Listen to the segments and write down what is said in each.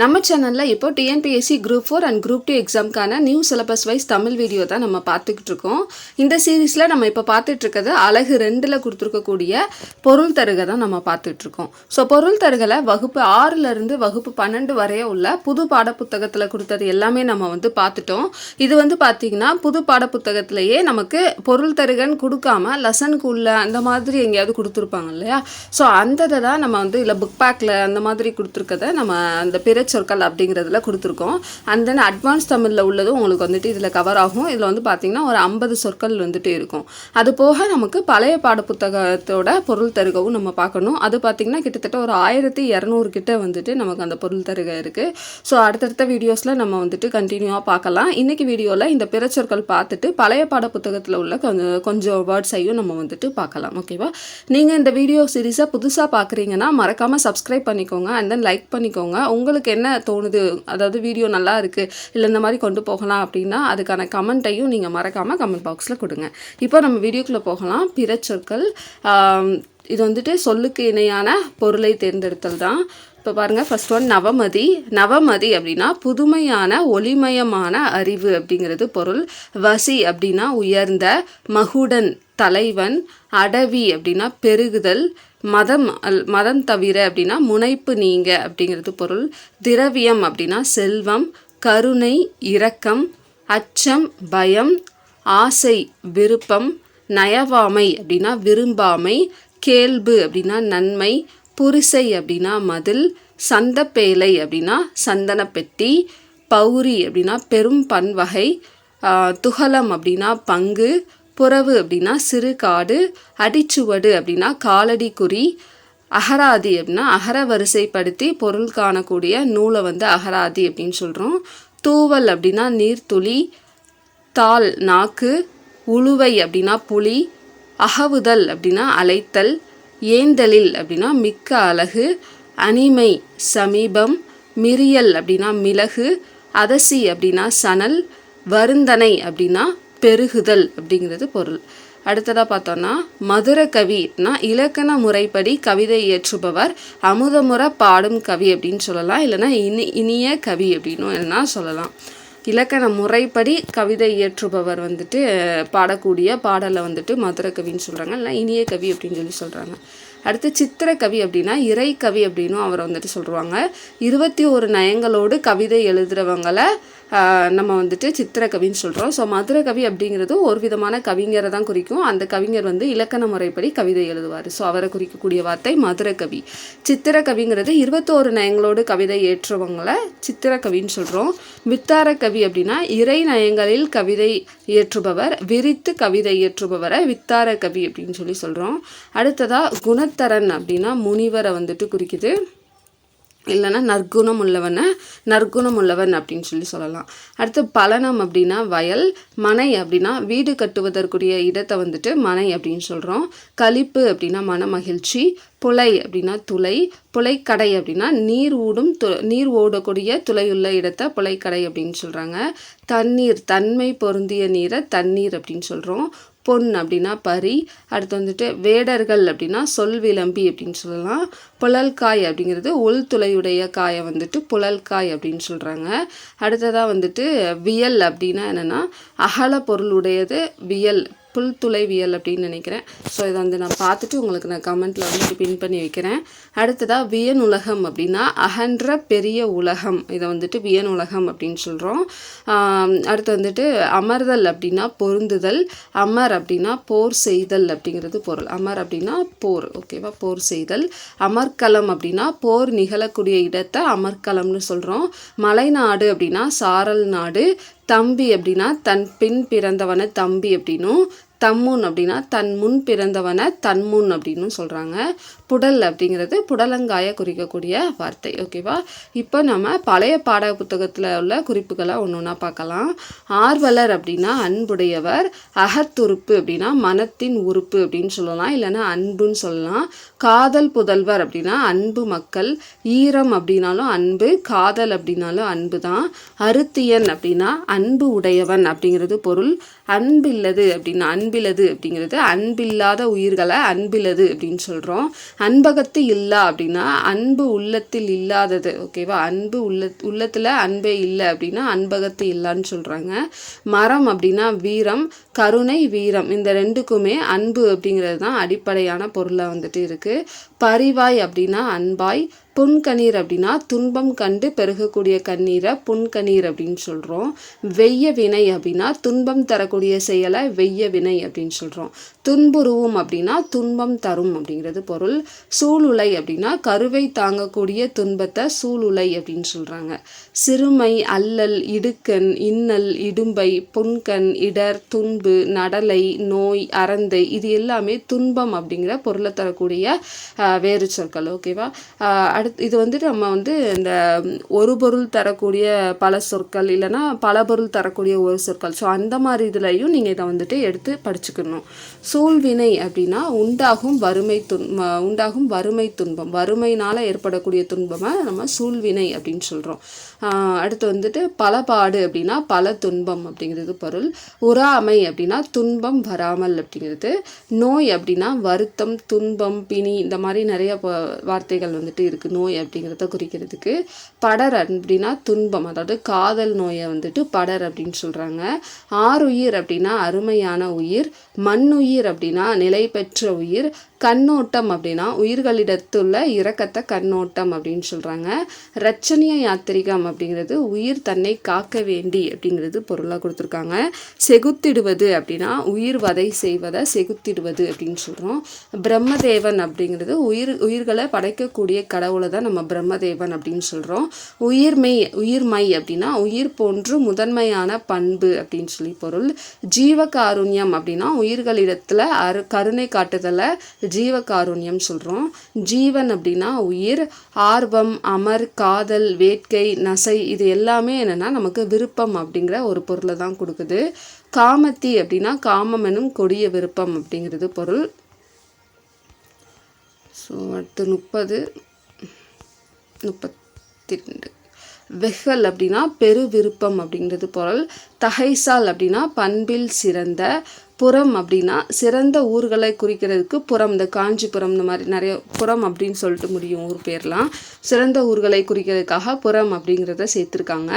நம்ம சேனலில் இப்போ TNPSC group four and group two எக்ஸாம்க்கான new syllabus wise Tamil video தான் நம்ம பார்த்துக்கிட்டு இருக்கோம். இந்த சீரீஸில் நம்ம இப்போ பார்த்துட்டு இருக்கிறது அழகு ரெண்டில் கொடுத்துருக்கக்கூடிய பொருள் தருகை தான் நம்ம பார்த்துட்ருக்கோம் ஸோ பொருள் தருகலை வகுப்பு ஆறுலேருந்து வகுப்பு பன்னெண்டு வரைய உள்ள புது பாடப்புத்தகத்தில் கொடுத்தது எல்லாமே நம்ம வந்து பார்த்துட்டோம். இது வந்து பார்த்திங்கன்னா புது பாடப்புத்தகத்திலேயே நமக்கு பொருள் தருகன்னு கொடுக்காம லெசனுக்கு உள்ள அந்த மாதிரி எங்கேயாவது கொடுத்துருப்பாங்க இல்லையா? ஸோ அந்த இதை தான் நம்ம வந்து இல்லை புக் பேக்கில் அந்த மாதிரி கொடுத்துருக்கத நம்ம அந்த பிற சொற்கள் அப்படிங்கிறதுல கொடுத்துருக்கோம். அண்ட் தென் அட்வான்ஸ் தமிழில் உள்ளதும் உங்களுக்கு வந்துட்டு இதில் கவர் ஆகும். இதில் வந்து பார்த்திங்கன்னா ஒரு ஐம்பது சொற்கள் வந்துட்டு இருக்கும். அது போக நமக்கு பழைய பாடப்புத்தகத்தோட பொருள் தருகவும் நம்ம பார்க்கணும். அது பார்த்திங்கன்னா கிட்டத்தட்ட ஒரு ஆயிரத்தி இரநூறு கிட்ட வந்துட்டு நமக்கு அந்த பொருள் தருக இருக்குது ஸோ அடுத்தடுத்த வீடியோஸில் நம்ம வந்துட்டு கண்டினியூவாக பார்க்கலாம். இன்றைக்கி வீடியோவில் இந்த பிற சொற்கள் பார்த்துட்டு பழைய பாடப்புத்தகத்தில் உள்ள கொஞ்சம் கொஞ்சம் வேர்ட்ஸையும் நம்ம வந்துட்டு பார்க்கலாம். ஓகேவா நீங்கள் இந்த வீடியோ சீரீஸை புதுசாக பார்க்குறீங்கன்னா மறக்காமல் சப்ஸ்கிரைப் பண்ணிக்கோங்க. அண்ட் தென் லைக் பண்ணிக்கோங்க. உங்களுக்கு என்ன தோணுது? அதாவது வீடியோ நல்லா இருக்குது இல்லை இந்த மாதிரி கொண்டு போகலாம் அப்படின்னா அதுக்கான கமெண்ட்டையும் நீங்கள் மறக்காமல் கமெண்ட் பாக்ஸில் கொடுங்க. இப்போ நம்ம வீடியோக்குள்ளே போகலாம். பிற சொற்கள் இது வந்துட்டு சொல்லுக்கு இணையான பொருளை தேர்ந்தெடுத்தல் தான். இப்போ பாருங்கள் ஃபஸ்ட் ஒன் நவமதி. நவமதி அப்படின்னா புதுமையான ஒளிமயமான அறிவு அப்படிங்கிறது பொருள். வசி அப்படின்னா உயர்ந்த மகுடன் தலைவன். அடவி அப்படின்னா பெருகுதல். மதம் அல் மதம் தவிர அப்படின்னா முனைப்பு நீங்க அப்படிங்கிறது பொருள். திரவியம் அப்படின்னா செல்வம் கருணை இரக்கம் அச்சம் பயம் ஆசை விருப்பம் நயவாமை அப்படின்னா விரும்பாமை கேள்பு அப்படின்னா நன்மை புரிசை அப்படின்னா மதில் சந்தப்பேலை அப்படின்னா சந்தனப்பெட்டி பௌரி அப்படின்னா பெரும் பன்வகை துகலம் அப்படின்னா பங்கு புறவு அப்படின்னா சிறு காடு அடிச்சுவடு அப்படின்னா காலடி குறி அகராதி அப்படின்னா அகர வரிசைப்படுத்தி பொருள் காணக்கூடிய நூலை வந்து அகராதி அப்படின்னு சொல்கிறோம் தூவல் அப்படின்னா நீர்த்துளி தாள் நாக்கு உழுவை அப்படின்னா புலி அகவுதல் அப்படின்னா அலைத்தல் ஏந்தலில் அப்படின்னா மிக்க அழகு அனிமை சமீபம் மிரியல் அப்படின்னா மிளகு அதசி அப்படின்னா சணல் வருந்தனை அப்படின்னா பெருகுதல் அப்படிங்கிறது பொருள். அடுத்ததாக பார்த்தோன்னா மதுர கவினா இலக்கண முறைப்படி கவிதை இயற்றுபவர் அமுதமுறை பாடும் கவி அப்படின்னு சொல்லலாம். இல்லைன்னா இனி இனிய கவி அப்படின்னும் என்ன சொல்லலாம். இலக்கண முறைப்படி கவிதை இயற்றுபவர் வந்துட்டு பாடக்கூடிய பாடலை வந்துட்டு மதுர கவின்னு சொல்கிறாங்க இல்லை இனிய கவி அப்படின்னு சொல்லி சொல்கிறாங்க அடுத்து சித்திர கவி அப்படின்னா இறை கவி அப்படின்னும் அவரை வந்துட்டு சொல்லுவாங்க. இருபத்தி ஒரு நயங்களோடு கவிதை எழுதுறவங்கள நம்ம வந்துட்டு சித்திர கவின்னு சொல்கிறோம் ஸோ மதுரை கவி அப்படிங்கிறது ஒரு விதமான கவிஞரை தான் குறிக்கும். அந்த கவிஞர் வந்து இலக்கண முறைப்படி கவிதை எழுதுவார். ஸோ அவரை குறிக்கக்கூடிய வார்த்தை மதுரை கவி சித்திர கவிங்கிறது இருபத்தோரு நயங்களோடு கவிதை ஏற்றுவங்களை சித்திர கவின்னு சொல்கிறோம் வித்தார கவி அப்படின்னா இறை நயங்களில் கவிதை இயற்றுபவர் விரித்து கவிதை இயற்றுபவரை வித்தார கவி அப்படின்னு சொல்லி சொல்கிறோம் அடுத்ததாக குணத்தரன் அப்படின்னா முனிவரை வந்துட்டு குறிக்குது. இல்லைன்னா நற்குணம் உள்ளவனை நற்குணம் உள்ளவன் அப்படின்னு சொல்லி சொல்லலாம். அடுத்து பலனம் அப்படின்னா வயல் மனை அப்படின்னா வீடு கட்டுவதற்குரிய இடத்தை வந்துட்டு மனை அப்படின்னு சொல்கிறோம் களிப்பு அப்படின்னா மன மகிழ்ச்சி புலை அப்படின்னா துளை புலைக்கடை அப்படின்னா நீர் ஊடும் து நீர் ஓடக்கூடிய துளையுள்ள இடத்தை புலைக்கடை அப்படின்னு சொல்கிறாங்க தண்ணீர் தன்மை பொருந்திய நீரை தண்ணீர் அப்படின்னு சொல்கிறோம் பொன் அப்படின்னா பரி அடுத்து வந்துட்டு வேடர்கள் அப்படின்னா சொல் விளம்பி அப்படின்னு சொல்லலாம். புழல்காய் அப்படிங்கிறது உள்துளையுடைய காயை வந்துட்டு புழல்காய் அப்படின்னு சொல்கிறாங்க அடுத்ததாக வந்துட்டு வியல் அப்படின்னா என்னென்னா அகல பொருளுடையது வியல் புல்துளைவியல் அப்படின்னு நினைக்கிறேன். ஸோ இதை வந்து நான் பார்த்துட்டு உங்களுக்கு நான் கமெண்ட்டில் வந்து பின் பண்ணி வைக்கிறேன். அடுத்ததாக வியன் உலகம் அப்படின்னா அகன்ற பெரிய உலகம். இதை வந்துட்டு வியன் உலகம் அப்படின்னு சொல்கிறோம் அடுத்து வந்துட்டு அமர்தல் அப்படின்னா பொருந்துதல். அமர் அப்படின்னா போர் செய்தல் அப்படிங்கிறது பொருள். அமர் அப்படின்னா போர் ஓகேவா போர் செய்தல். அமர்கலம் அப்படின்னா போர் நிகழக்கூடிய இடத்தை அமர்கலம்னு சொல்கிறோம் மலைநாடு அப்படின்னா சாரல் நாடு. தம்பி அப்படின்னா தன் பின் பிறந்தவனை தம்பி அப்படின்னும். தம்முன் அப்படின்னா தன் முன் பிறந்தவனை தன்முன் அப்படின்னு சொல்கிறாங்க புடல் அப்படிங்கிறது புடலங்காயை குறிக்கக்கூடிய வார்த்தை ஓகேவா இப்போ நம்ம பழைய பாட புத்தகத்தில் உள்ள குறிப்புகளை ஒன்று ஒன்றா பார்க்கலாம். ஆர்வலர் அப்படின்னா அன்புடையவர் அகத்துறுப்பு அப்படின்னா மனத்தின் உறுப்பு அப்படின்னு சொல்லலாம் இல்லைன்னா அன்புன்னு சொல்லலாம். காதல் புதல்வர் அப்படின்னா அன்பு மக்கள் ஈரம் அப்படின்னாலும் அன்பு காதல் அப்படின்னாலும் அன்பு தான். அருத்தியன் அப்படின்னா அன்பு உடையவன் அப்படிங்கிறது பொருள். அன்பில்லது அப்படின்னா அன்பு அன்பிலது அப்படிங்கிறது அன்பில்லாத உயிர்களை அன்பிலது அப்படின்னு சொல்கிறோம் அன்பகத்து இல்லா அப்படின்னா அன்பு உள்ளத்தில் இல்லாதது ஓகேவா அன்பு உள்ள உள்ளத்தில் அன்பே இல்லை அப்படின்னா அன்பகத்து இல்லான்னு சொல்கிறாங்க மரம் அப்படின்னா வீரம் கருணை வீரம். இந்த ரெண்டுக்குமே அன்பு அப்படிங்கிறது தான் அடிப்படையான பொருளாக வந்துட்டு இருக்குது பரிவாய் அப்படின்னா அன்பாய் புன்கணீர் அப்படின்னா துன்பம் கண்டு பெருகக்கூடிய கண்ணீரை புன்கணீர் அப்படின்னு சொல்கிறோம் வெய்ய வினை அப்படின்னா துன்பம் தரக்கூடிய செயலை வெய்ய வினை அப்படின்னு சொல்கிறோம் துன்புருவும் அப்படின்னா துன்பம் தரும் அப்படிங்கிறது பொருள். சூளுலை அப்படின்னா கருவை தாங்கக்கூடிய துன்பத்தை சூளுலை அப்படின்னு சொல்கிறாங்க சிறுமை அல்லல் இடுக்கண் இன்னல் இடும்பை புன்கண் இடர் துன்பு நடலை நோய் அறந்தை இது எல்லாமே துன்பம் அப்படிங்கிற பொருளை தரக்கூடிய வேறு சொற்கள் ஓகேவா அடுத்து இது வந்துட்டு நம்ம வந்து இந்த ஒரு பொருள் தரக்கூடிய பல சொற்கள் இல்லைன்னா பல பொருள் தரக்கூடிய ஒரு சொற்கள். ஸோ அந்த மாதிரி இதுலையும் நீங்கள் இதை வந்துட்டு எடுத்து படிச்சுக்கணும். சூழ்வினை அப்படின்னா உண்டாகும் வறுமை துன் உண்டாகும் வறுமை துன்பம். வறுமைனால் ஏற்படக்கூடிய துன்பமாக நம்ம சூழ்வினை அப்படின்னு சொல்கிறோம் அடுத்து வந்துட்டு பலபாடு அப்படின்னா பல துன்பம் அப்படிங்கிறது பொருள். உறாமை அப்படின்னா துன்பம் வராமல் அப்படிங்கிறது. நோய் அப்படின்னா வருத்தம் துன்பம் பிணி இந்த மாதிரி நிறைய வார்த்தைகள் வந்துட்டு இருக்குது நோய் அப்படிங்கிறத குறிக்கிறதுக்கு படர் அப்படின்னா துன்பம். அதாவது காதல் நோயை வந்துட்டு படர் அப்படின்னு சொல்கிறாங்க ஆறுயிர் அப்படின்னா அருமையான உயிர். மண்ணுயிர் அப்படின்னா நிலை பெற்ற உயிர். கண்ணோட்டம் அப்படின்னா உயிர்களிடத்துள்ள இரக்கத்தை கண்ணோட்டம் அப்படின்னு சொல்கிறாங்க ரச்சனிய யாத்திரிகம் அப்படிங்கிறது உயிர் தன்னை காக்க வேண்டி அப்படிங்கிறது பொருளாக கொடுத்துருக்காங்க. செகுத்திடுவது அப்படின்னா உயிர் வதை செய்வதை செகுத்திடுவது அப்படின்னு சொல்கிறோம் பிரம்மதேவன் அப்படிங்கிறது உயிர் உயிர்களை படைக்கக்கூடிய கடவுளை தான் நம்ம பிரம்மதேவன் அப்படின்னு சொல்கிறோம் உயிர்மை உயிர்மை அப்படின்னா உயிர் போன்று முதன்மையான பண்பு அப்படின்னு சொல்லி பொருள். ஜீவகாருண்யம் அப்படின்னா உயிர்களிடத்தில் அரு கருணை காட்டுதலை ஜீவகாருண்யம் சொல்கிறோம் ஜீவன் அப்படின்னா உயிர் ஆர்வம் அமர் காதல் வேட்கை நசை இது எல்லாமே என்னென்னா நமக்கு விருப்பம் அப்படிங்கிற ஒரு பொருளை தான் கொடுக்குது. காமத்தி அப்படின்னா காமம் எனும் கொடிய விருப்பம் அப்படிங்கிறது பொருள். ஸோ அடுத்து முப்பது முப்பத்தி ரெண்டு வெஹல் அப்படின்னா பெரு விருப்பம் அப்படிங்கிறது பொருள். தகைசால் அப்படின்னா பண்பில் சிறந்த புறம் அப்படின்னா சிறந்த ஊர்களை குறிக்கிறதுக்கு புறம் இந்த காஞ்சிபுரம் இந்த மாதிரி நிறைய புறம் அப்படின்னு சொல்லிட்டு முடியும் ஊர் பேர்லாம். சிறந்த ஊர்களை குறிக்கிறதுக்காக புறம் அப்படிங்கிறத சேர்த்துருக்காங்க.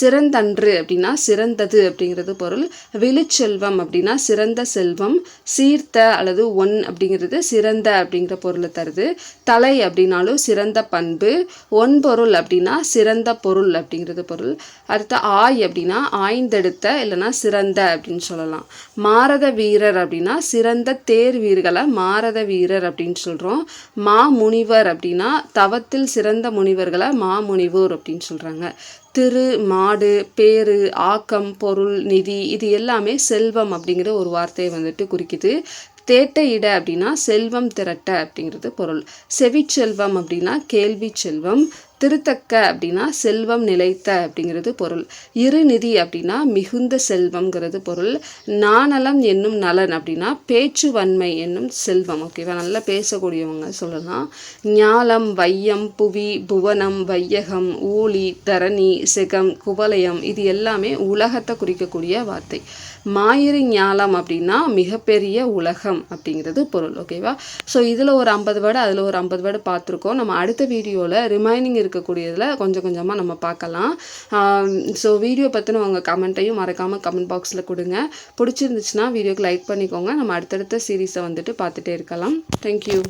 சிறந்தன்று அப்படின்னா சிறந்தது அப்படிங்கிறது பொருள். விழுச்செல்வம் அப்படின்னா சிறந்த செல்வம். சீர்த்த அல்லது ஒன் அப்படிங்கிறது சிறந்த அப்படிங்கிற பொருளை தருது. தலை அப்படின்னாலும் சிறந்த பண்பு. ஒன் பொருள் அப்படின்னா சிறந்த பொருள் அப்படிங்கிறது பொருள். அடுத்த ஆய் அப்படின்னா ஆய்ந்தெடுத்த இல்லைன்னா சிறந்த அப்படின்னு சொல்லலாம். மாற மாரத வீரர் அப்படின்னா சிறந்த தேர் வீரர்களை மாரத வீரர் அப்படின்னு சொல்கிறோம் மா முனிவர் அப்படின்னா தவத்தில் சிறந்த முனிவர்களை மாமுனிவோர் அப்படின்னு சொல்கிறாங்க திரு மாடு பேரு ஆக்கம் பொருள் நிதி இது எல்லாமே செல்வம் அப்படிங்கிற ஒரு வார்த்தையை வந்துட்டு குறிக்குது. தேட்ட இட அப்படின்னா செல்வம் திரட்ட அப்படிங்கிறது பொருள். செவிச்செல்வம் அப்படின்னா கேள்வி செல்வம் திருத்தக்க அப்படின்னா செல்வம் நிலைத்த அப்படிங்கிறது பொருள். இருநிதி அப்படின்னா மிகுந்த செல்வம்ங்கிறது பொருள். நாணலம் என்னும் நலன் அப்படின்னா பேச்சுவன்மை என்னும் செல்வம். ஓகேவா நல்லா பேசக்கூடியவங்க சொல்லலாம். ஞாலம் வையம் புவி புவனம் வையகம் ஊழி தரணி செகம் குவலயம் இது எல்லாமே உலகத்தை குறிக்கக்கூடிய வார்த்தை. மாயிரி ஞாலம் அப்படின்னா மிகப்பெரிய உலகம் அப்படிங்கிறது பொருள் ஓகேவா? ஸோ இதில் ஒரு ஐம்பது வேர்டு அதில் ஒரு ஐம்பது வேர்டு பார்த்துருக்கோம். நம்ம அடுத்த வீடியோவில் ரிமைனிங் இருக்கக்கூடியதில் கொஞ்சம் கொஞ்சமாக நம்ம பார்க்கலாம். ஸோ வீடியோ பற்றின உங்கள் கமெண்ட்டையும் மறக்காமல் கமெண்ட் பாக்ஸில் கொடுங்க. பிடிச்சிருந்துச்சுன்னா வீடியோக்கு லைக் பண்ணிக்கோங்க. நம்ம அடுத்தடுத்த சீரீஸை வந்துட்டு பார்த்துட்டே இருக்கலாம். தேங்க்யூ